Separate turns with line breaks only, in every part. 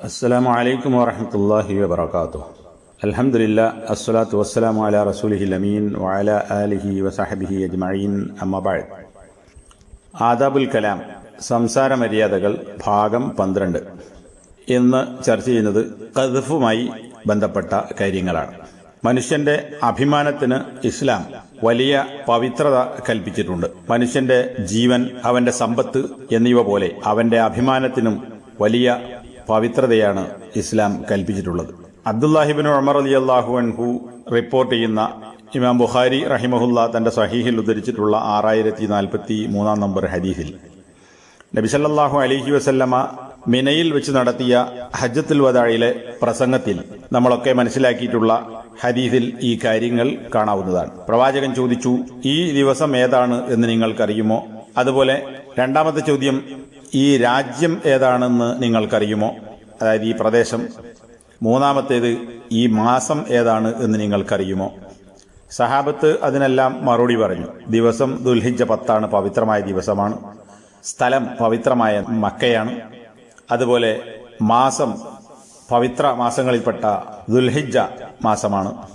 അസ്സലാമു അലൈക്കും വറഹമത്തല്ലാഹി വബർക്കാത്തു അലഹമില്ല അസ്സലാത്തു വസ്സലാമു അല റസൂലിഹി അമീൻ വഅല ആലിഹി വസഹബിഹി അജ്മഈൻ അമ്മബാഴ് ആദാബുൽ കലാം സംസാര മര്യാദകൾ ഭാഗം പന്ത്രണ്ട്. എന്ന് ചർച്ച ചെയ്യുന്നത് കദഫുമായി ബന്ധപ്പെട്ട കാര്യങ്ങളാണ്. മനുഷ്യന്റെ അഭിമാനത്തിന് ഇസ്ലാം വലിയ പവിത്രത കൽപ്പിച്ചിട്ടുണ്ട്. മനുഷ്യന്റെ ജീവൻ അവന്റെ സമ്പത്ത് എന്നിവ പോലെ അവന്റെ അഭിമാനത്തിനും വലിയ പവിത്രതയാണ് ഇസ്ലാം കൽപ്പിച്ചിട്ടുള്ളത്. അബ്ദുല്ലാഹിബിൻ ഉമർ അലി അള്ളാഹു അൻഹു റിപ്പോർട്ട് ചെയ്യുന്ന ഇമാം ബുഖാരി റഹിമഹുല്ല തന്റെ സഹീഹിൽ ഉദ്ധരിച്ചിട്ടുള്ള ആറായിരത്തി നാൽപ്പത്തി മൂന്നാം നമ്പർ ഹദീസിൽ. നബിസല്ലാഹു അലിഹി വസല്ലമ മിനയിൽ വെച്ച് നടത്തിയ ഹജ്ജത്തുൽ വദായിലെ പ്രസംഗത്തിൽ നമ്മളൊക്കെ മനസ്സിലാക്കിയിട്ടുള്ള ഹദീസിൽ ഈ കാര്യങ്ങൾ കാണാവുന്നതാണ്. പ്രവാചകൻ ചോദിച്ചു ഈ ദിവസം ഏതാണ്? എന്ന് നിങ്ങൾക്കറിയുമോ? അതുപോലെ രണ്ടാമത്തെ ചോദ്യം ഈ രാജ്യം ഏതാണെന്ന് നിങ്ങൾക്കറിയുമോ? അതായത് ഈ പ്രദേശം. മൂന്നാമത്തേത് ഈ മാസം ഏതാണ് എന്ന് നിങ്ങൾക്കറിയുമോ? സഹാബത്ത് അതിനെല്ലാം മറുപടി പറഞ്ഞു. ദിവസം ദുൽഹിജ പത്താണ് പവിത്രമായ ദിവസമാണ്. സ്ഥലം പവിത്രമായ മക്കയാണ്. അതുപോലെ മാസം പവിത്ര മാസങ്ങളിൽപ്പെട്ട ദുൽഹിജ മാസമാണ്.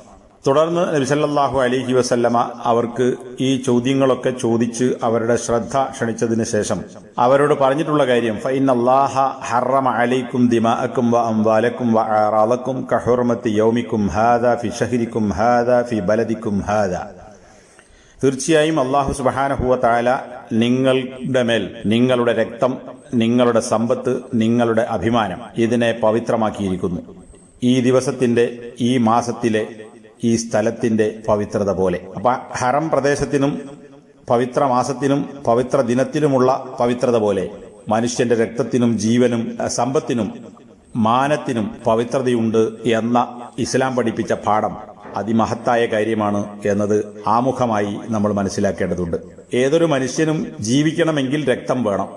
തുടർന്ന് നബിസല്ലാഹു അലിഹി വസല്ലമ അവർക്ക് ഈ ചോദ്യങ്ങളൊക്കെ ചോദിച്ച് അവരുടെ ശ്രദ്ധ ക്ഷണിച്ചതിന് ശേഷം അവരോട് പറഞ്ഞിട്ടുള്ള കാര്യം ഫൈൻ അള്ളാഹ ഹറമ അലൈക്കും ദിമാഅക്കും വ അംവാലക്കും വ ആറാലക്കും കഹുർമത്തി യൗമിക്കും ഹാദ ഫി ഷഹരിക്കും ഹാദ ഫി ബലദിക്കും ഹാദ. തീർച്ചയായും അള്ളാഹു സുബഹാനഹുവ താല നിങ്ങളുടെ മേൽ നിങ്ങളുടെ രക്തം നിങ്ങളുടെ സമ്പത്ത് നിങ്ങളുടെ അഭിമാനം ഇതിനെ പവിത്രമാക്കിയിരിക്കുന്നു. ഈ ദിവസത്തിന്റെ ഈ മാസത്തിലെ ഈ സ്ഥലത്തിന്റെ പവിത്രത പോലെ. അപ്പൊ ഹറം പ്രദേശത്തിനും പവിത്ര മാസത്തിനും പവിത്ര ദിനത്തിനുമുള്ള പവിത്രത പോലെ. മനുഷ്യന്റെ രക്തത്തിനും ജീവനും സമ്പത്തിനും മാനത്തിനും പവിത്രതയുണ്ട് എന്ന ഇസ്ലാം പഠിപ്പിച്ച പാഠം അതിമഹത്തായ കാര്യമാണ് എന്നത് ആമുഖമായി നമ്മൾ മനസ്സിലാക്കേണ്ടതുണ്ട്. ഏതൊരു മനുഷ്യനും ജീവിക്കണമെങ്കിൽ രക്തം വേണം.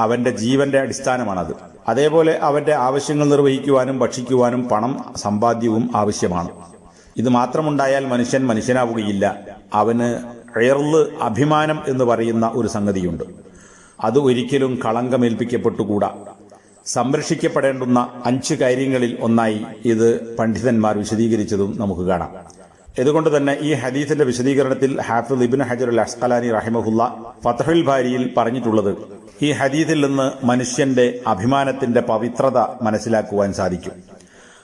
അവന്റെ ജീവന്റെ അടിസ്ഥാനമാണത്. അതേപോലെ അവന്റെ ആവശ്യങ്ങൾ നിർവഹിക്കുവാനും ഭക്ഷിക്കുവാനും പണം സമ്പാദ്യവും ആവശ്യമാണ്. ഇത് മാത്രമുണ്ടായാൽ മനുഷ്യൻ മനുഷ്യനാവുകയില്ല. അവന് എയർൽ അഭിമാനം എന്ന് പറയുന്ന ഒരു സംഗതിയുണ്ട്. അത് ഒരിക്കലും കളങ്കമേൽപ്പിക്കപ്പെട്ടുകൂടാ. സംരക്ഷിക്കപ്പെടേണ്ടുന്ന അഞ്ച് കാര്യങ്ങളിൽ ഒന്നായി ഇത് പണ്ഡിതന്മാർ വിശദീകരിച്ചതും നമുക്ക് കാണാം. ഇതുകൊണ്ട് തന്നെ ഈ ഹദീസിന്റെ വിശദീകരണത്തിൽ ഹാഫിദ് ഇബിൻ ഹജർ അൽ അസ്കലാനി റഹിമഹുല്ല ഫതഹുൽ ഭാരിയിൽ പറഞ്ഞിട്ടുള്ളത് ഈ ഹദീസിൽ നിന്ന് മനുഷ്യന്റെ അഭിമാനത്തിന്റെ പവിത്രത മനസ്സിലാക്കുവാൻ സാധിക്കും.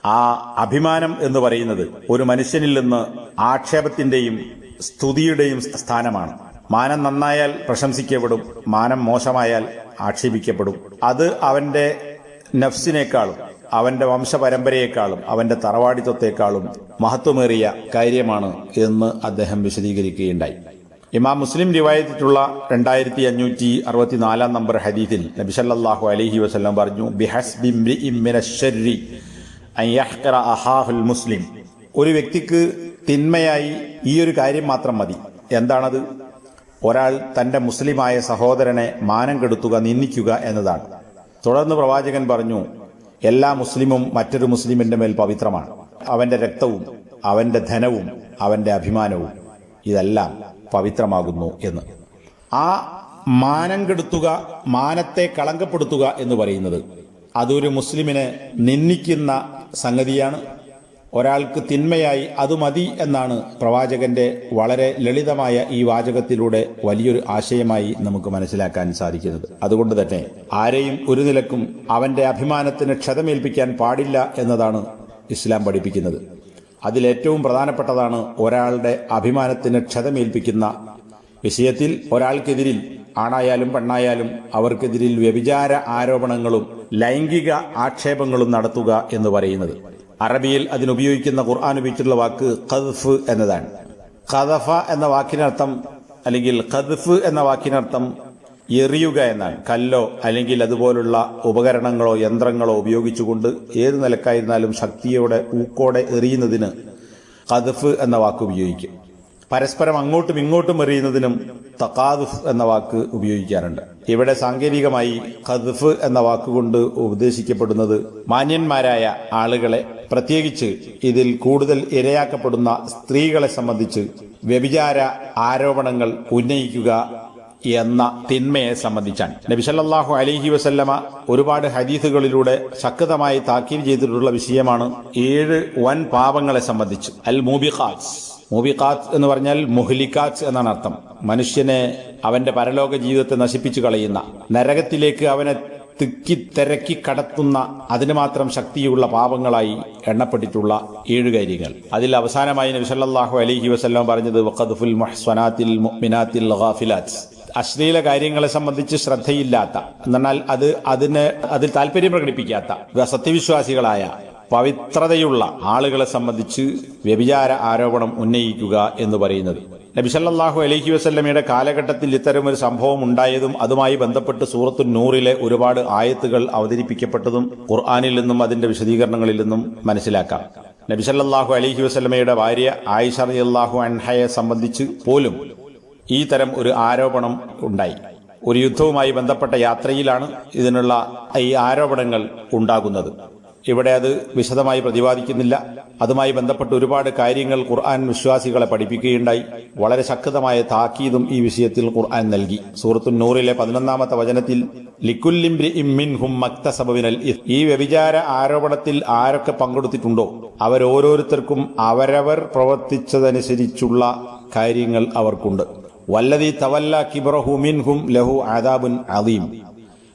ആ അഭിമാനം എന്ന് പറയുന്നത് ഒരു മനുഷ്യനിൽ നിന്ന് ആക്ഷേപത്തിന്റെയും സ്തുതിയുടെയും സ്ഥാനമാണ്. മാനം നന്നായാൽ പ്രശംസിക്കപ്പെടും മാനം മോശമായാൽ ആക്ഷേപിക്കപ്പെടും. അത് അവന്റെ നഫ്സിനേക്കാളും അവന്റെ വംശപരമ്പരയെക്കാളും അവന്റെ തറവാടിത്വത്തെക്കാളും മഹത്വമേറിയ കാര്യമാണ് എന്ന് അദ്ദേഹം വിശദീകരിക്കുകയുണ്ടായി. ഇമാം മുസ്ലിം റിവായത്തിട്ടുള്ള രണ്ടായിരത്തി അഞ്ഞൂറ്റി അറുപത്തിനാലാം നമ്പർ ഹദീസിൽ നബിസല്ലാഹു അലഹി വസ്ലം പറഞ്ഞു ബിഹസ് അഹാഹുൽ മുസ്ലിം. ഒരു വ്യക്തിക്ക് തിന്മയായി ഈ ഒരു കാര്യം മാത്രം മതി. എന്താണത്? ഒരാൾ തന്റെ മുസ്ലിമായ സഹോദരനെ മാനം കെടുത്തുക നിന്ദിക്കുക എന്നതാണ്. തുടർന്ന് പ്രവാചകൻ പറഞ്ഞു എല്ലാ മുസ്ലിമും മറ്റൊരു മുസ്ലിമിന്റെ മേൽ പവിത്രമാണ്. അവന്റെ രക്തവും അവന്റെ ധനവും അവന്റെ അഭിമാനവും ഇതെല്ലാം പവിത്രമാകുന്നു എന്ന്. ആ മാനം കെടുത്തുക മാനത്തെ കളങ്കപ്പെടുത്തുക എന്ന് പറയുന്നത് അതൊരു മുസ്ലിമിനെ നിന്ദിക്കുന്ന സംഗതിയാണ്. ഒരാൾക്ക് തിന്മയായി അത് മതി എന്നാണ് പ്രവാചകന്റെ വളരെ ലളിതമായ ഈ വാചകത്തിലൂടെ വലിയൊരു ആശയമായി നമുക്ക് മനസ്സിലാക്കാൻ സാധിക്കുന്നത്. അതുകൊണ്ട് തന്നെ ആരെയും ഒരു നിലക്കും അവന്റെ അഭിമാനത്തിന് ക്ഷതമേൽപ്പിക്കാൻ പാടില്ല എന്നതാണ് ഇസ്ലാം പഠിപ്പിക്കുന്നത്. അതിലേറ്റവും പ്രധാനപ്പെട്ടതാണ് ഒരാളുടെ അഭിമാനത്തിന് ക്ഷതമേൽപ്പിക്കുന്ന വിഷയത്തിൽ ഒരാൾക്കെതിരിൽ ആണായാലും പെണ്ണായാലും അവർക്കെതിരിൽ വ്യഭിചാര ആരോപണങ്ങളും ലൈംഗിക ആക്ഷേപങ്ങളും നടത്തുക എന്ന് പറയുന്നത്. അറബിയിൽ അതിനുപയോഗിക്കുന്ന ഖുർആൻ ഉപയോഗിച്ചിട്ടുള്ള വാക്ക് ഖദ്ഫ് എന്നതാണ്. ഖദഫ എന്ന വാക്കിനർത്ഥം അല്ലെങ്കിൽ ഖദ്ഫ് എന്ന വാക്കിനർത്ഥം എറിയുക എന്നാണ്. കല്ലോ അല്ലെങ്കിൽ അതുപോലുള്ള ഉപകരണങ്ങളോ യന്ത്രങ്ങളോ ഉപയോഗിച്ചുകൊണ്ട് ഏത് നിലക്കായിരുന്നാലും ശക്തിയോടെ ഊക്കോടെ എറിയുന്നതിന് ഖദ്ഫ് എന്ന വാക്ക് ഉപയോഗിക്കും. പരസ്പരം അങ്ങോട്ടും ഇങ്ങോട്ടും എറിയുന്നതിനും തക്കാദുഫ് എന്ന വാക്ക് ഉപയോഗിക്കാറുണ്ട്. ഇവിടെ സാങ്കേതികമായി ഖദ്ഫ് എന്ന വാക്കുകൊണ്ട് ഉപദേശിക്കപ്പെടുന്നത് മാന്യന്മാരായ ആളുകളെ പ്രത്യേകിച്ച് ഇതിൽ കൂടുതൽ ഇരയാക്കപ്പെടുന്ന സ്ത്രീകളെ സംബന്ധിച്ച് വ്യഭിചാര ആരോപണങ്ങൾ ഉന്നയിക്കുക എന്ന തിന്മയെ സംബന്ധിച്ചാണ്. നബിസല്ലാഹു അലഹി വസല്ലമ ഒരുപാട് ഹദീസുകളിലൂടെ ശക്തമായി താക്കീൽ ചെയ്തിട്ടുള്ള വിഷയമാണ് ഏഴ് വൻ പാപങ്ങളെ സംബന്ധിച്ച്. അൽ മൂബിഖാസ് മൂബിഖാത്ത് എന്ന് പറഞ്ഞാൽ മുഹ്ലിഖാത്ത് എന്നാണ് അർത്ഥം. മനുഷ്യനെ അവന്റെ പരലോക ജീവിതത്തെ നശിപ്പിച്ചു കളയുന്ന നരകത്തിലേക്ക് അവനെ തിക്കി തിരക്കി കടത്തുന്ന അതിന് മാത്രം ശക്തിയുള്ള പാപങ്ങളായി എണ്ണപ്പെട്ടിട്ടുള്ള ഏഴ് കാര്യങ്ങൾ. അതിൽ അവസാനമായി നബിസല്ലാഹു അലഹി വസല്ലം പറഞ്ഞത് വഖദ്ഫുൽ മുഹ്സനാത്തിൽ മുഅ്മിനാത്തിൽ അശ്ലീല കാര്യങ്ങളെ സംബന്ധിച്ച് ശ്രദ്ധയില്ലാത്ത എന്നാൽ അത് അതിന് അതിൽ താല്പര്യം പ്രകടിപ്പിക്കാത്ത സത്യവിശ്വാസികളായ പവിത്രതയുള്ള ആളുകളെ സംബന്ധിച്ച് വ്യഭിചാര ആരോപണം ഉന്നയിക്കുക എന്ന് പറയുന്നത്. നബിസല്ലാഹു അലഹി വസല്ലമയുടെ കാലഘട്ടത്തിൽ ഇത്തരം ഒരു സംഭവം ഉണ്ടായതും അതുമായി ബന്ധപ്പെട്ട് സൂറത്തു നൂറിലെ ഒരുപാട് ആയത്തുകൾ അവതരിപ്പിക്കപ്പെട്ടതും ഖുർആാനിൽ നിന്നും അതിന്റെ വിശദീകരണങ്ങളിൽ നിന്നും മനസ്സിലാക്കാം. നബിസല്ലാഹു അലഹി വസല്ലമയുടെ ഭാര്യ ആയിഷ അള്ളാഹു അൻഹയെ സംബന്ധിച്ച് പോലും ഈ തരം ഒരു ആരോപണം ഉണ്ടായി. ഒരു യുദ്ധവുമായി ബന്ധപ്പെട്ട യാത്രയിലാണ് ഇതിനുള്ള ഈ ആരോപണങ്ങൾ ഉണ്ടാകുന്നത്. ഇവിടെ അത് വിശദമായി പ്രതിപാദിക്കുന്നില്ല. അതുമായി ബന്ധപ്പെട്ട് ഒരുപാട് കാര്യങ്ങൾ ഖുർആൻ വിശ്വാസികളെ പഠിപ്പിക്കുകയുണ്ടായി. വളരെ ശക്തമായ താക്കീതും ഈ വിഷയത്തിൽ ഖുർആൻ നൽകി. സൂറത്തു നൂറിലെ പതിനൊന്നാമത്തെ വചനത്തിൽ ലിക്കുല്ലിംബ്രിമിൻഹും ഈ വ്യഭിചാര ആരോപണത്തിൽ ആരൊക്കെ പങ്കെടുത്തിട്ടുണ്ടോ? അവരോരോരുത്തർക്കും അവരവർ പ്രവർത്തിച്ചതനുസരിച്ചുള്ള കാര്യങ്ങൾ അവർക്കുണ്ട്. വല്ലതി തവല്ല കിബ്രഹു മിൻഹും ലഹു ആദാബുൻ അദീം.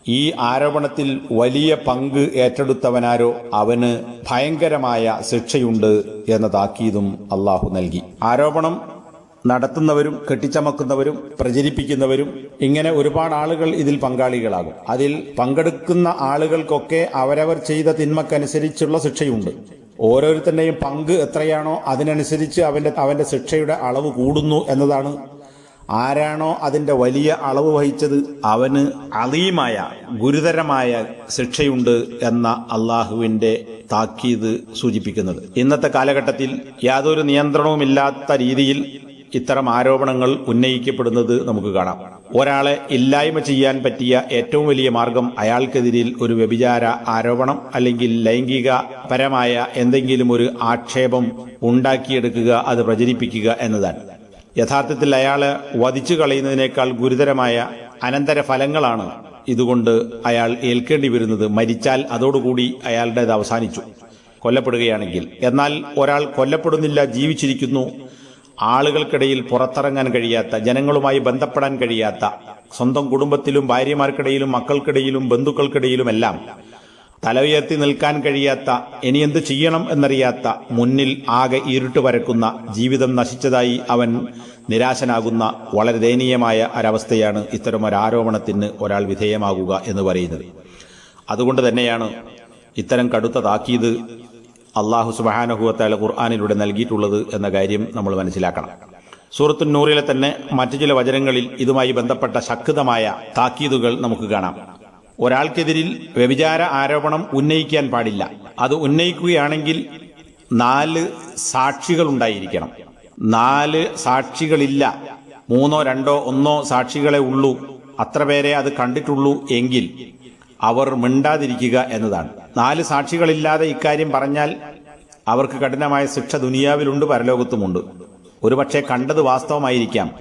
ഈ ആരോപണത്തിൽ വലിയ പങ്ക് ഏറ്റെടുത്തവനാരോ അവന് ഭയങ്കരമായ ശിക്ഷയുണ്ട് എന്ന താക്കീതും അള്ളാഹു നൽകി. ആരോപണം നടത്തുന്നവരും കെട്ടിച്ചമക്കുന്നവരും പ്രചരിപ്പിക്കുന്നവരും ഇങ്ങനെ ഒരുപാട് ആളുകൾ ഇതിൽ പങ്കാളികളാകും. അതിൽ പങ്കെടുക്കുന്ന ആളുകൾക്കൊക്കെ അവരവർ ചെയ്ത തിന്മക്കനുസരിച്ചുള്ള ശിക്ഷയുണ്ട്. ഓരോരുത്തരുടെയും പങ്ക് എത്രയാണോ അതിനനുസരിച്ച് അവന്റെ അവന്റെ ശിക്ഷയുടെ അളവ് കൂടുന്നു എന്നതാണ് ആരാണോ അതിന്റെ വലിയ അളവ് വഹിച്ചത് അവന് അളീമായ ഗുരുതരമായ ശിക്ഷയുണ്ട് എന്ന അള്ളാഹുവിന്റെ താക്കീത് സൂചിപ്പിക്കുന്നത്. ഇന്നത്തെ കാലഘട്ടത്തിൽ യാതൊരു നിയന്ത്രണവുമില്ലാത്ത രീതിയിൽ ഇത്തരം ആരോപണങ്ങൾ ഉന്നയിക്കപ്പെടുന്നത് നമുക്ക് കാണാം. ഒരാളെ ഇല്ലായ്മ ചെയ്യാൻ പറ്റിയ ഏറ്റവും വലിയ മാർഗം അയാൾക്കെതിരിൽ ഒരു വ്യഭിചാര ആരോപണം അല്ലെങ്കിൽ ലൈംഗിക പരമായ എന്തെങ്കിലും ഒരു ആക്ഷേപം ഉണ്ടാക്കിയെടുക്കുക അത് പ്രചരിപ്പിക്കുക എന്നതാണ്. യഥാർത്ഥത്തിൽ അയാളെ വധിച്ചു കളയുന്നതിനേക്കാൾ ഗുരുതരമായ അനന്തര ഫലങ്ങളാണ് ഇതുകൊണ്ട് അയാൾ ഏൽക്കേണ്ടി വരുന്നത്. മരിച്ചാൽ അതോടുകൂടി അയാളുടേത് അവസാനിച്ചു. കൊല്ലപ്പെടുകയാണെങ്കിൽ. എന്നാൽ ഒരാൾ കൊല്ലപ്പെടുന്നില്ല ജീവിച്ചിരിക്കുന്നു. ആളുകൾക്കിടയിൽ പുറത്തിറങ്ങാൻ കഴിയാത്ത ജനങ്ങളുമായി ബന്ധപ്പെടാൻ കഴിയാത്ത സ്വന്തം കുടുംബത്തിലും ഭാര്യമാർക്കിടയിലും മക്കൾക്കിടയിലും ബന്ധുക്കൾക്കിടയിലുമെല്ലാം തല ഉയർത്തി നിൽക്കാൻ കഴിയാത്ത ഇനി എന്ത് ചെയ്യണം എന്നറിയാത്ത മുന്നിൽ ആകെ ഇരുട്ട് വരക്കുന്ന ജീവിതം നശിച്ചതായി അവൻ നിരാശനാകുന്ന വളരെ ദയനീയമായ ഒരവസ്ഥയാണ് ഇത്തരം ഒരു ആരോപണത്തിന് ഒരാൾ വിധേയമാകുക എന്ന് പറയുന്നത്. അതുകൊണ്ട് തന്നെയാണ് ഇത്തരം കടുത്ത താക്കീത് അള്ളാഹു സുബാനഹുവത്താല ഖുർആാനിലൂടെ നൽകിയിട്ടുള്ളത് എന്ന കാര്യം നമ്മൾ മനസ്സിലാക്കണം. സൂറത്തു നൂറിലെ തന്നെ മറ്റു ചില വചനങ്ങളിൽ ഇതുമായി ബന്ധപ്പെട്ട ശക്തമായ താക്കീതുകൾ നമുക്ക് കാണാം. ഒരാൾക്കെതിരിൽ വ്യഭിചാര ആരോപണം ഉന്നയിക്കാൻ പാടില്ല. അത് ഉന്നയിക്കുകയാണെങ്കിൽ നാല് സാക്ഷികൾ ഉണ്ടായിരിക്കണം. നാല് സാക്ഷികളില്ല. മൂന്നോ രണ്ടോ ഒന്നോ സാക്ഷികളെ ഉള്ളൂ. അത്ര പേരെ അത് കണ്ടിട്ടുള്ളൂ എങ്കിൽ അവർ മിണ്ടാതിരിക്കുക എന്നതാണ്. നാല് സാക്ഷികളില്ലാതെ ഇക്കാര്യം പറഞ്ഞാൽ അവർക്ക് കഠിനമായ ശിക്ഷ ദുനിയാവിലുണ്ട് പരലോകത്തുമുണ്ട്. ഒരുപക്ഷെ കണ്ടത് വാസ്തവമായിരിക്കാം.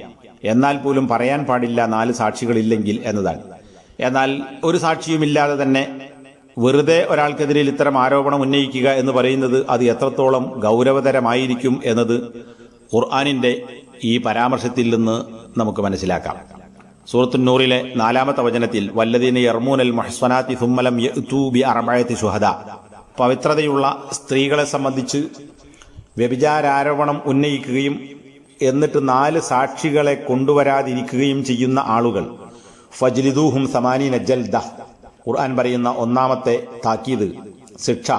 എന്നാൽ പോലും പറയാൻ പാടില്ല നാല് സാക്ഷികളില്ലെങ്കിൽ എന്നതാണ്. എന്നാൽ ഒരു സാക്ഷിയുമില്ലാതെ തന്നെ വെറുതെ ഒരാൾക്കെതിരെ ഇത്തരം ആരോപണം ഉന്നയിക്കുക എന്ന് പറയുന്നത് അത് എത്രത്തോളം ഗൗരവതരമായിരിക്കും എന്നത് ഖുർആാനിന്റെ ഈ പരാമർശത്തിൽ നിന്ന് നമുക്ക് മനസ്സിലാക്കാം. സൂറത്തുന്നൂറിലെ നാലാമത്തെ വചനത്തിൽ വല്ലദീന യർമൂനൽ മഹ്സനാത്തി സുമ്മലം യൂബി അർബഅത്തി സുഹദ പവിത്രതയുള്ള സ്ത്രീകളെ സംബന്ധിച്ച് വ്യഭിചാരോപണം ഉന്നയിക്കുകയും എന്നിട്ട് നാല് സാക്ഷികളെ കൊണ്ടുവരാതിരിക്കുകയും ചെയ്യുന്ന ആളുകൾ ഫജ്ലിദൂഹും സമാനീന ജൽദ. ഖുർആൻ പറയുന്ന ഒന്നാമത്തെ താക്കീത് ശിക്ഷ.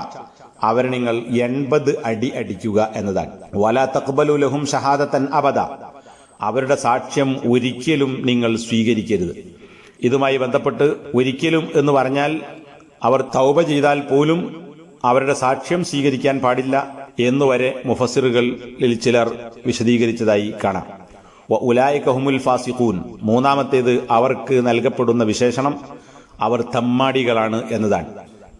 അവരെ നിങ്ങൾ എൺപത് അടി അടിക്കുക എന്നതാണ്. വല തക്ബലുലഹും ഷഹാദത്തൻ അബദ. അവരുടെ സാക്ഷ്യം ഒരിക്കലും നിങ്ങൾ സ്വീകരിക്കരുത്. ഇതുമായി ബന്ധപ്പെട്ട് ഒരിക്കലും എന്ന് പറഞ്ഞാൽ അവർ തൗബ ചെയ്താൽ പോലും അവരുടെ സാക്ഷ്യം സ്വീകരിക്കാൻ പാടില്ല എന്നുവരെ മുഫസിറുകളിൽ ചിലർ വിശദീകരിച്ചതായി കാണാം. ഉലായിക്കഹുമുൽ ഫാസിഖൂൻ. മൂന്നാമത്തേത് അവർക്ക് നൽകപ്പെടുന്ന വിശേഷണം അവർ തമ്മാടികളാണ് എന്നതാണ്.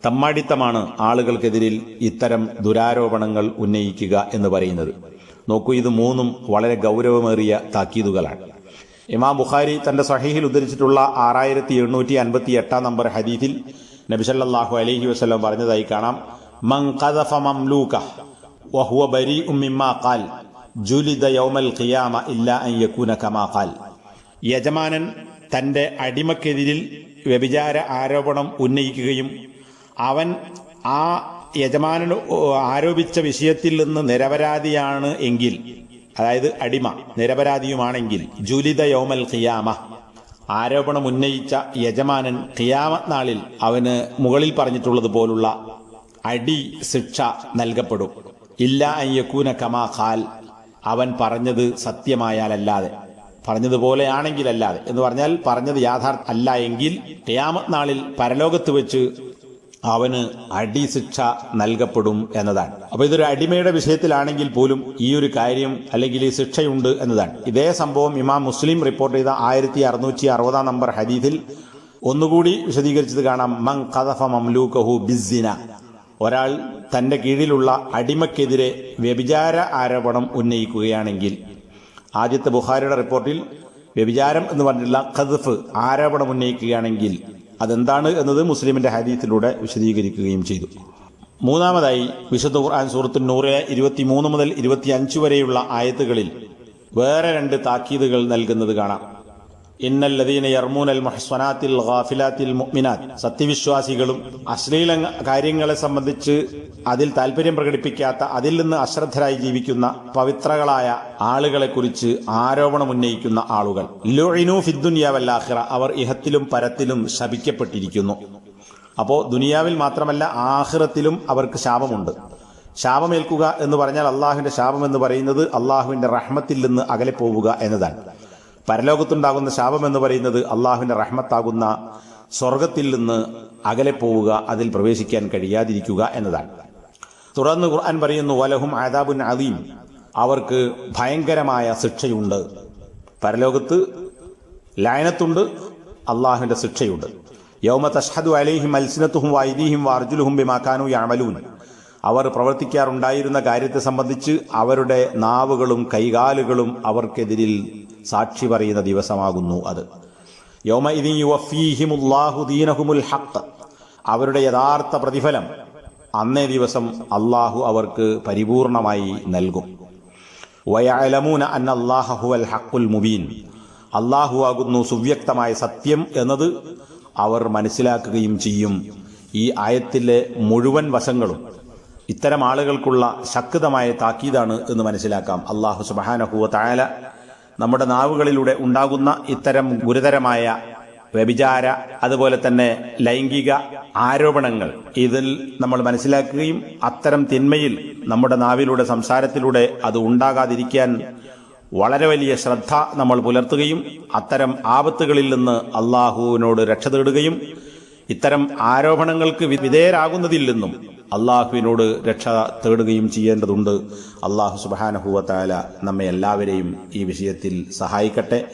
തമ്മാടിത്തമാണ് ആളുകൾക്കെതിരിൽ ഇത്തരം ദുരാരോപണങ്ങൾ ഉന്നയിക്കുക എന്ന് പറയുന്നത്. നോക്കൂ ഇത് മൂന്നും വളരെ ഗൗരവമേറിയ താക്കീതുകളാണ്. ഇമാം ബുഖാരി തന്റെ സഹീഹിൽ ഉദ്ധരിച്ചിട്ടുള്ള ആറായിരത്തി എണ്ണൂറ്റി അൻപത്തി എട്ടാം നമ്പർ ഹദീഫിൽ നബിസല്ലാഹു അലഹി വസ്ലം പറഞ്ഞതായി കാണാം. മംലൂക ജുലിദ യൗമൽ ഖിയാമ ഇല്ല അൻ യകൂന കമാ യജമാനൻ തന്റെ അടിമക്കെതിരിൽ വ്യഭിചാര ആരോപണം ഉന്നയിക്കുകയും അവൻ ആ യജമാനൻ ആരോപിച്ച വിഷയത്തിൽ നിന്ന് നിരപരാധിയാണ് എങ്കിൽ അതായത് അടിമ നിരപരാധിയുമാണെങ്കിൽ ജുലിത യൗമൽ ഖിയാമ. ആരോപണം ഉന്നയിച്ച യജമാനൻ ഖിയാമത്ത് നാളിൽ അവന് മുകളിൽ പറഞ്ഞിട്ടുള്ളത് പോലുള്ള അടി ശിക്ഷ നൽകപ്പെടും. ഇല്ല അയ്യക്കൂന കമാ ഖാൽ അവൻ പറഞ്ഞത് സത്യമായാലല്ലാതെ പറഞ്ഞതുപോലെയാണെങ്കിലല്ലാതെ എന്ന് പറഞ്ഞാൽ പറഞ്ഞത് യാഥാർത്ഥ അല്ല എങ്കിൽ ഖിയാമത്ത് നാളിൽ പരലോകത്ത് വെച്ച് അവന് അടിശിക്ഷ നൽകപ്പെടും എന്നതാണ്. അപ്പൊ ഇതൊരു അടിമയുടെ വിഷയത്തിലാണെങ്കിൽ പോലും ഈ ഒരു കാര്യം അല്ലെങ്കിൽ ഈ ശിക്ഷയുണ്ട് എന്നതാണ്. ഇതേ സംഭവം ഇമാം മുസ്ലിം റിപ്പോർട്ട് ചെയ്ത ആയിരത്തി അറുന്നൂറ്റി അറുപതാം നമ്പർ ഹദീസിൽ ഒന്നുകൂടി വിശദീകരിച്ചത് കാണാം. മങ് ഖദഫ മംലൂക്കഹു ബിസിന ഒരാൾ തന്റെ കീഴിലുള്ള അടിമക്കെതിരെ വ്യഭിചാര ആരോപണം ഉന്നയിക്കുകയാണെങ്കിൽ ആദ്യത്തെ ബുഹാരിയുടെ റിപ്പോർട്ടിൽ വ്യഭിചാരം എന്ന് പറഞ്ഞിട്ടുള്ള ഖദഫ് ആരോപണം ഉന്നയിക്കുകയാണെങ്കിൽ അതെന്താണ് എന്നത് മുസ്ലിമിന്റെ ഹദീത്തിലൂടെ വിശദീകരിക്കുകയും ചെയ്തു. മൂന്നാമതായി വിശുദ്ധ ഖുർആൻ സൂറത്തു നൂറിലെ ഇരുപത്തിമൂന്ന് മുതൽ ഇരുപത്തിയഞ്ച് വരെയുള്ള ആയത്തുകളിൽ വേറെ രണ്ട് താക്കീതുകൾ നൽകുന്നത് കാണാം. യർമൂനൽ ഗാഫിലാത്തിൽ സത്യവിശ്വാസികളും അശ്ലീല കാര്യങ്ങളെ സംബന്ധിച്ച് അതിൽ താല്പര്യം പ്രകടിപ്പിക്കാത്ത അതിൽ നിന്ന് അശ്രദ്ധരായി ജീവിക്കുന്ന പവിത്രകളായ ആളുകളെ കുറിച്ച് ആരോപണം ഉന്നയിക്കുന്ന ആളുകൾ. ലുഇനു അവർ ഇഹത്തിലും പരത്തിലും ശപിക്കപ്പെട്ടിരിക്കുന്നു. അപ്പോ ദുനിയാവിൽ മാത്രമല്ല ആഹിറത്തിലും അവർക്ക് ശാപമുണ്ട്. ശാപമേൽക്കുക എന്ന് പറഞ്ഞാൽ അള്ളാഹുവിന്റെ ശാപം എന്ന് പറയുന്നത് അള്ളാഹുവിന്റെ റഹ്മത്തിൽ നിന്ന് അകലെ പോവുക എന്നതാണ്. പരലോകത്തുണ്ടാകുന്ന ശാപം എന്ന് പറയുന്നത് അള്ളാഹുവിന്റെ റഹ്മത്താകുന്ന സ്വർഗത്തിൽ നിന്ന് അകലെ പോവുക അതിൽ പ്രവേശിക്കാൻ കഴിയാതിരിക്കുക എന്നതാണ്. തുടർന്ന് ഖുർആൻ പറയുന്നു വലഹും ആദാബുൻ അദീം. അവർക്ക് ഭയങ്കരമായ ശിക്ഷയുണ്ട്. പരലോകത്ത് ലയനത്തുണ്ട് അള്ളാഹുവിന്റെ ശിക്ഷയുണ്ട്. യൗമ തഷ്ഹദു അലൈഹിം അൽസിനത്തുഹും വൈദീഹിം വാർജുലുഹും ബിമാക്കാനു യാമലൂൻ അവർ പ്രവർത്തിക്കാറുണ്ടായിരുന്ന കാര്യത്തെ സംബന്ധിച്ച് അവരുടെ നാവുകളും കൈകാലുകളും അവർക്കെതിരിൽ സാക്ഷി പറയുന്ന ദിവസമാകുന്നു അത്. യൗമ ഇദി യുവഫീഹിമുല്ലാഹു ദീനഹുമുൽ ഹഖ്. അവരുടെ യഥാർത്ഥ പ്രതിഫലം അന്നേ ദിവസം അള്ളാഹു അവർക്ക് പരിപൂർണമായി നൽകും. മുബീൻ. അള്ളാഹു ആകുന്നു സുവ്യക്തമായ സത്യം എന്നത് അവർ മനസ്സിലാക്കുകയും ചെയ്യും. ഈ ആയത്തിലെ മുഴുവൻ വശങ്ങളും ഇത്തരം ആളുകൾക്കുള്ള ശക്തമായ താക്കീതാണ് എന്ന് മനസ്സിലാക്കാം. അള്ളാഹു സുബാനഹുവ തായാല നമ്മുടെ നാവുകളിലൂടെ ഉണ്ടാകുന്ന ഇത്തരം ഗുരുതരമായ വ്യഭിചാര അതുപോലെ തന്നെ ലൈംഗിക ആരോപണങ്ങൾ ഇതിൽ നമ്മൾ മനസ്സിലാക്കുകയും അത്തരം തിന്മയിൽ നമ്മുടെ നാവിലൂടെ സംസാരത്തിലൂടെ അത് ഉണ്ടാകാതിരിക്കാൻ വളരെ വലിയ ശ്രദ്ധ നമ്മൾ പുലർത്തുകയും അത്തരം ആപത്തുകളിൽ നിന്ന് അള്ളാഹുവിനോട് രക്ഷ തേടുകയും ഇത്തരം ആരോപണങ്ങൾക്ക് വിധേയരാകുന്നതിൽ നിന്നും അള്ളാഹുവിനോട് രക്ഷ തേടുകയും ചെയ്യേണ്ടതുണ്ട്. അള്ളാഹു സുബാനഹുവത്താല നമ്മെ എല്ലാവരെയും ഈ വിഷയത്തിൽ സഹായിക്കട്ടെ.